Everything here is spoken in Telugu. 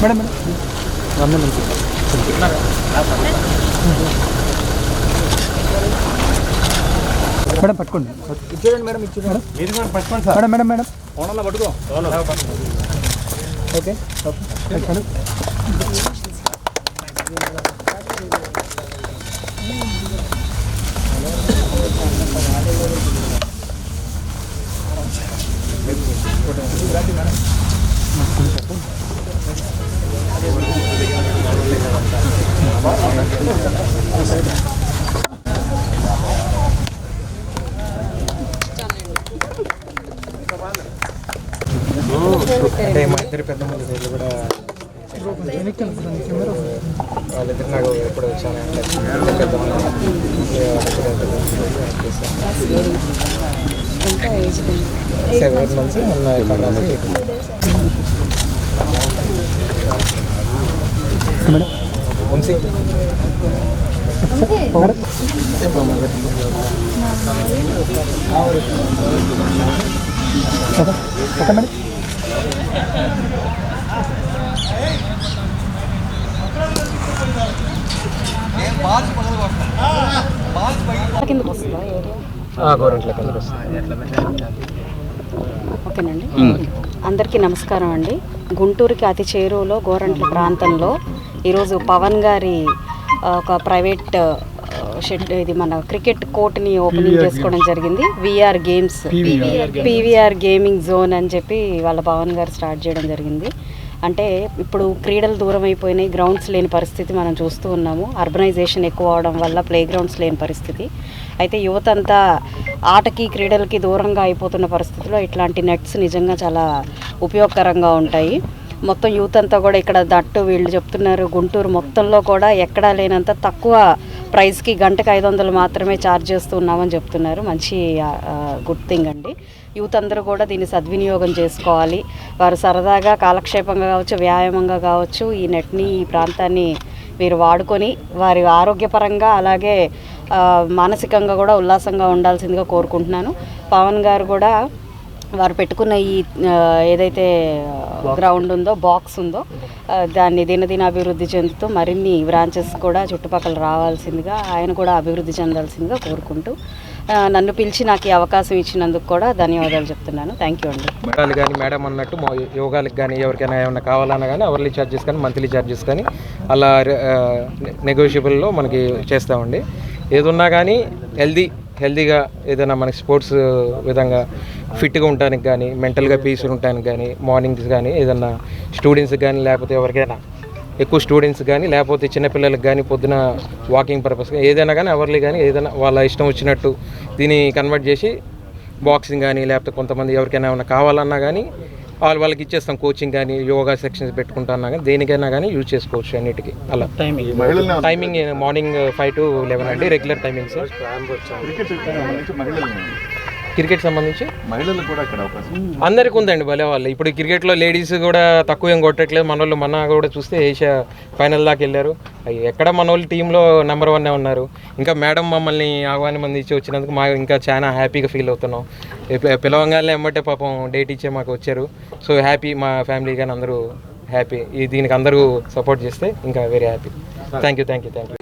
మేడం మేడం నుంచి మేడం పట్టుకోండి. ఇచ్చేయండి మేడం ఇచ్చేయండి. మేడం మీరు కూడా పట్టుకోండి సార్. మేడం మేడం మేడం ఫోన్లో పట్టుకో. ఓకే ఓకే అంటే మా ఇద్దరు పెద్ద మంది వీళ్ళు కూడా వాళ్ళిద్దరు నాకు ఎప్పుడు చాలా పెద్ద సెవెన్ మంత్స్ ఉన్నాయి మేడం వంశీ ఓకే మేడం. కిందకు వస్తుందా. ఏరియా గవర్నమెంట్లో కిందకి వస్తుంది ఓకేనండి అందరికీ నమస్కారం అండి. గుంటూరుకి అతి చేరువలో గోరంట్ల ప్రాంతంలో ఈరోజు పవన్ గారి ఒక ప్రైవేట్ షెడ్ ఇది మన క్రికెట్ కోర్ట్ని ఓపెనింగ్ చేసుకోవడం జరిగింది. VR games PVR gaming zone అని చెప్పి వాళ్ళ పవన్ గారు స్టార్ట్ చేయడం జరిగింది. అంటే ఇప్పుడు క్రీడలు దూరం అయిపోయినాయి గ్రౌండ్స్ లేని పరిస్థితి మనం చూస్తూ ఉన్నాము. అర్బనైజేషన్ ఎక్కువ అవడం వల్ల ప్లే గ్రౌండ్స్ లేని పరిస్థితి. అయితే యువత అంతా ఆటకి క్రీడలకి దూరంగా అయిపోతున్న పరిస్థితిలో ఇట్లాంటి నెట్స్ నిజంగా చాలా ఉపయోగకరంగా ఉంటాయి. మొత్తం యూత్ అంతా కూడా ఇక్కడ దట్టు వీళ్ళు చెప్తున్నారు. గుంటూరు మొత్తంలో కూడా ఎక్కడా లేనంత తక్కువ ప్రైస్కి గంటకు ఐదు వందలు మాత్రమే ఛార్జ్ చేస్తున్నామని చెప్తున్నారు. మంచి గుడ్ థింగ్ అండి. యూత్ అందరూ కూడా దీన్ని సద్వినియోగం చేసుకోవాలి. వారు సరదాగా కాలక్షేపంగా కావచ్చు వ్యాయామంగా కావచ్చు ఈ నెట్ని ఈ ప్రాంతాన్ని వీరు వాడుకొని వారి ఆరోగ్యపరంగా అలాగే మానసికంగా కూడా ఉల్లాసంగా ఉండాల్సిందిగా కోరుకుంటున్నాను. పవన్ గారు కూడా వారు పెట్టుకున్న ఈ ఏదైతే గ్రౌండ్ ఉందో బాక్స్ ఉందో దాన్ని దినదిన అభివృద్ధి చెందుతూ మరిన్ని బ్రాంచెస్ కూడా చుట్టుపక్కల రావాల్సిందిగా ఆయన కూడా అభివృద్ధి చెందాల్సిందిగా కోరుకుంటూ నన్ను పిలిచి నాకు ఈ అవకాశం ఇచ్చినందుకు కూడా ధన్యవాదాలు చెప్తున్నాను. థ్యాంక్ యూ అండి. యోగాలు కానీ మేడం అన్నట్టు యోగాలకు కానీ ఎవరికైనా ఏమైనా కావాలన్నా కానీ అవర్లీ ఛార్జెస్ కానీ మంత్లీ ఛార్జెస్ కానీ అలా నెగోషియబుల్లో మనకి చేస్తామండి. ఏదున్నా కానీ హెల్దీ హెల్దీగా ఏదైనా మనకి స్పోర్ట్స్ విధంగా ఫిట్గా ఉండడానికి కానీ మెంటల్గా పీస్ ఉండడానికి కానీ మార్నింగ్స్ కానీ ఏదన్నా స్టూడెంట్స్కి కానీ లేకపోతే ఎవరికైనా ఎక్కువ స్టూడెంట్స్ కానీ లేకపోతే చిన్నపిల్లలకు కానీ పొద్దున వాకింగ్ పర్పస్గా ఏదైనా కానీ అవర్లీ కానీ ఏదైనా వాళ్ళ ఇష్టం వచ్చినట్టు దీన్ని కన్వర్ట్ చేసి బాక్సింగ్ కానీ లేకపోతే కొంతమంది ఎవరికైనా ఏమైనా కావాలన్నా కానీ వాళ్ళు వాళ్ళకి ఇచ్చేస్తాం కోచింగ్ కానీ యోగా సెక్షన్స్ పెట్టుకుంటున్నా కానీ దేనికైనా కానీ యూజ్ చేసుకోవచ్చు అన్నిటికీ. అలా. Timing morning five to eleven అండి రెగ్యులర్ టైమింగ్స్. క్రికెట్ సంబంధించి? మహిళలు క్రికెట్ సంబంధించి మహిళలు కూడా అక్కడ అవకాశం అందరికి ఉందండి భలే వాళ్ళు. ఇప్పుడు క్రికెట్లో లేడీస్ కూడా తక్కువ ఏం కొట్టట్లేదు. మన వాళ్ళు మన కూడా చూస్తే ఏషియా ఫైనల్ దాకా వెళ్ళారు. ఎక్కడ మన వాళ్ళు టీంలో నెంబర్ వన్ ఉన్నారు. ఇంకా మేడం మమ్మల్ని ఆహ్వానం అందించి వచ్చినందుకు మా ఇంకా చాలా హ్యాపీగా ఫీల్ అవుతున్నాం. పిలవంగానే ఎమ్మటే పాపం డేట్ ఇచ్చే మాకు వచ్చారు. సో హ్యాపీ మా ఫ్యామిలీ కానీ అందరూ హ్యాపీ. ఈ దీనికి అందరూ సపోర్ట్ చేస్తే ఇంకా very happy thank you thank you thank you